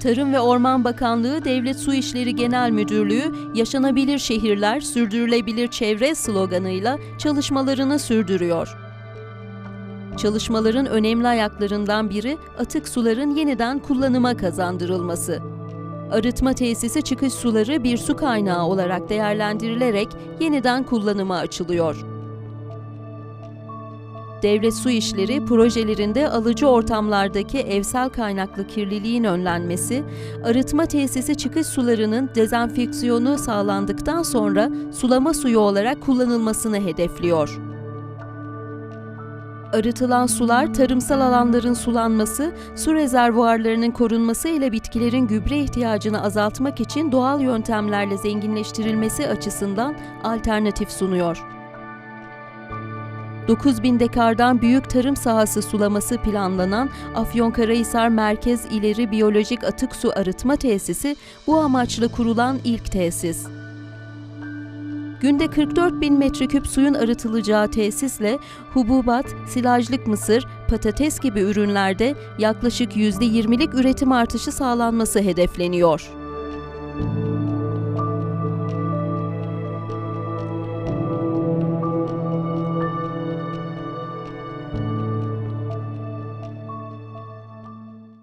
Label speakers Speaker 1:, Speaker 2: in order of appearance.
Speaker 1: Tarım ve Orman Bakanlığı Devlet Su İşleri Genel Müdürlüğü Yaşanabilir Şehirler, Sürdürülebilir Çevre sloganıyla çalışmalarını sürdürüyor. Çalışmaların önemli ayaklarından biri atık suların yeniden kullanıma kazandırılması. Arıtma tesisi çıkış suları bir su kaynağı olarak değerlendirilerek yeniden kullanıma açılıyor. Devlet Su İşleri projelerinde alıcı ortamlardaki evsel kaynaklı kirliliğin önlenmesi, arıtma tesisi çıkış sularının dezenfeksiyonu sağlandıktan sonra sulama suyu olarak kullanılmasını hedefliyor. Arıtılan sular tarımsal alanların sulanması, su rezervuarlarının korunması ile bitkilerin gübre ihtiyacını azaltmak için doğal yöntemlerle zenginleştirilmesi açısından alternatif sunuyor. 9000 dekardan büyük tarım sahası sulaması planlanan Afyonkarahisar Merkez İleri Biyolojik Atık Su Arıtma Tesisi bu amaçla kurulan ilk tesis. Günde 44 bin metreküp suyun arıtılacağı tesisle hububat, silajlık mısır, patates gibi ürünlerde yaklaşık %20'lik üretim artışı sağlanması hedefleniyor.